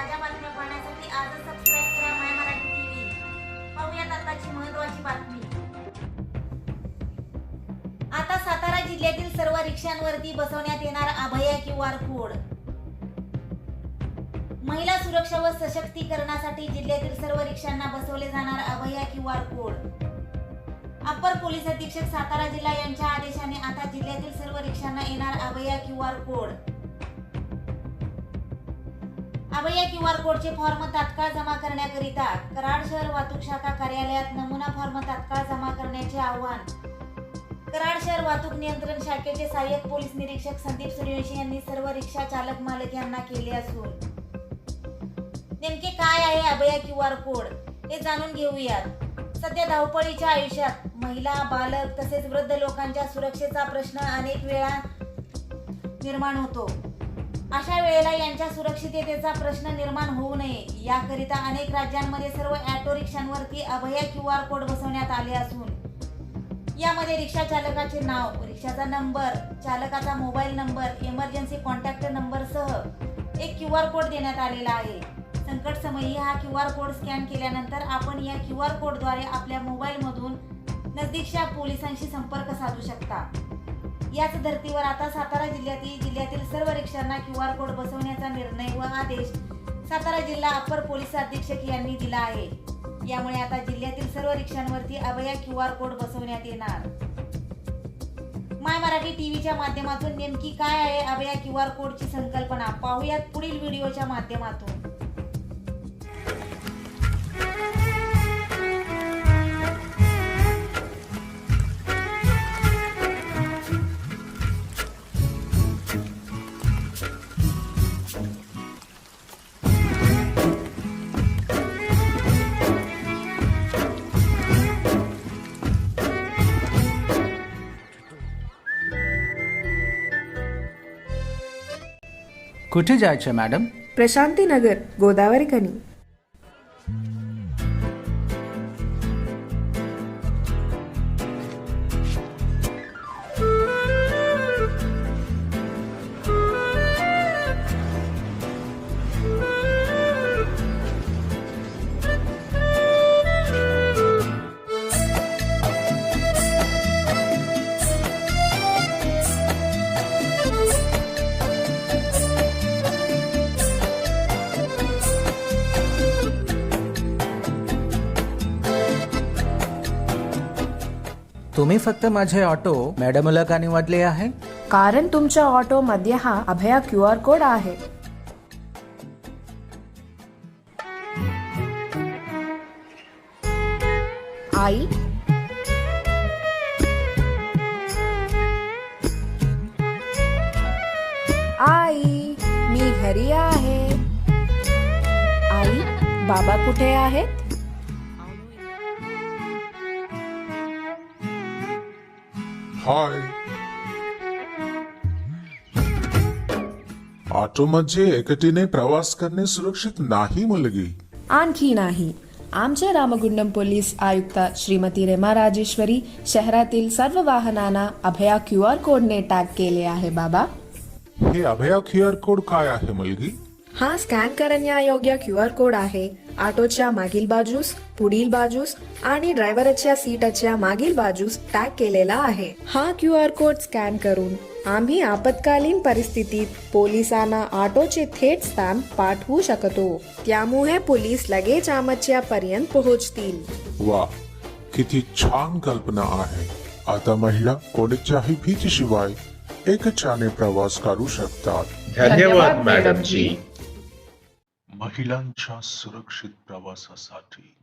ताज्या बातम्या पाहण्यासाठी आजच सबस्क्राईब करा माय मराठी टीव्ही पाहूयात आताची महत्वाची बातमी. आता सातारा जिल्ह्यातील सर्व रिक्षांवरती बसवण्यात येणार अभया क्यू आर कोड. महिला सुरक्षा व सशक्तीकरणासाठी जिल्ह्यातील सर्व रिक्षांना बसवले जाणार Abhaya Q R code. Upper police अधीक्षक सातारा जिल्हा यांच्या आदेशाने आता जिल्ह्यातील सर्व रिक्षांना येणार Abhaya Q R code. Abhaya Q R कोडचे फॉर्म तात्काळ जमा करण्याकरिता. कराड शहर वाहतूक शाखा कार्यालयात नमुना फॉर्म तात्काळ जमा करण्याचे आवाहन. कराड शहर वाहतूक नियंत्रण शाखेचे सहाय्यक पोलीस निरीक्षक संदीप सूर्यवंशी यांनी सर्व रिक्षा चालक मालक यांना केले असून. नेमके काय आहे अभया क्यू आर कोड? हे जाणून घेऊयात. सध्या धावपळीच्या आयुष्यात महिला बालक तसेच वृद्ध लोकांच्या सुरक्षेचा प्रश्न अनेक वेळा निर्माण होतो. अशा वेळेला यांच्या सुरक्षिततेचा प्रश्न निर्माण होऊ नये. याकरिता अनेक राज्यांमध्ये सर्व ऑटो रिक्षांवरती अभया क्यू आर कोड बसवण्यात आले असून यामध्ये रिक्षा चालकाचे नाव रिक्षाचा नंबर चालकाचा mobile number emergency contact number सह एक क्यू आर कोड देण्यात आलेला आहे. संकट समयी हा क्यू आर कोड स्कॅन केल्यानंतर आपण या क्यू आर कोडद्वारे आपल्या मोबाईलमधून नजदीकच्या पोलिसांशी संपर्क साधू शकता. याच धर्तीवर आता सातारा जिल्ह्यातील जिल्ह्यातील सर्व रिक्षांना क्यू आर कोड बसवण्याचा निर्णय व आदेश सातारा जिल्हा अपर पोलीस अधीक्षक यांनी दिला आहे. यामुळे आता जिल्ह्यातील सर्व रिक्षांवरती अभया क्यू आर कोड बसवण्यात येणार. माय मराठी टीव्हीच्या माध्यमातून नेमकी काय आहे अभया क्यू आर कोडची संकल्पना? पाहूयात पुढील व्हिडिओच्या माध्यमातून. कुठे जायचं मॅडम प्रशांती नगर गोदावरी खनी तुम्ही फक्त माझे ऑटो मॅडमला का निवडले आहे? कारण तुमच्या ऑटो मध्ये हा अभया क्यू आर कोड आहे. आई? आई मी घरी आहे. आई बाबा कुठे आहेत? हाय. ऑटोमध्ये एकटीने प्रवास करणे सुरक्षित नाही मुलगी. आणखी नाही. आमचे रामगुंडम पोलीस आयुक्ता श्रीमती रेमा राजेश्वरी शहरातील सर्व वाहनांना अभया क्यू आर कोडने टॅग केले आहे बाबा. हे अभया क्यू आर कोड काय आहे मुलगी? हा स्कॅन करण्यायोग्य क्यू आर कोड आहे. ऑटोच्या मागील बाजूस पुढील बाजूस आणि ड्रायव्हरच्या सीटच्या मागील बाजूस टॅग केलेला आहे. हा क्यू आर कोड स्कॅन करून आम्ही आपत्कालीन परिस्थितीत पोलिसांना ऑटोचे थेट स्थान पाठवू शकतो. त्यामुळे पोलीस लगेच आमच्या पर्यंत पोहोचतील. वा किती छान कल्पना आहे. आता महिला कोणत्याही भीतीशिवाय एकट्याने प्रवास करू शकतात. धन्यवाद मॅडम जी महिलांच्या सुरक्षित प्रवासासाठी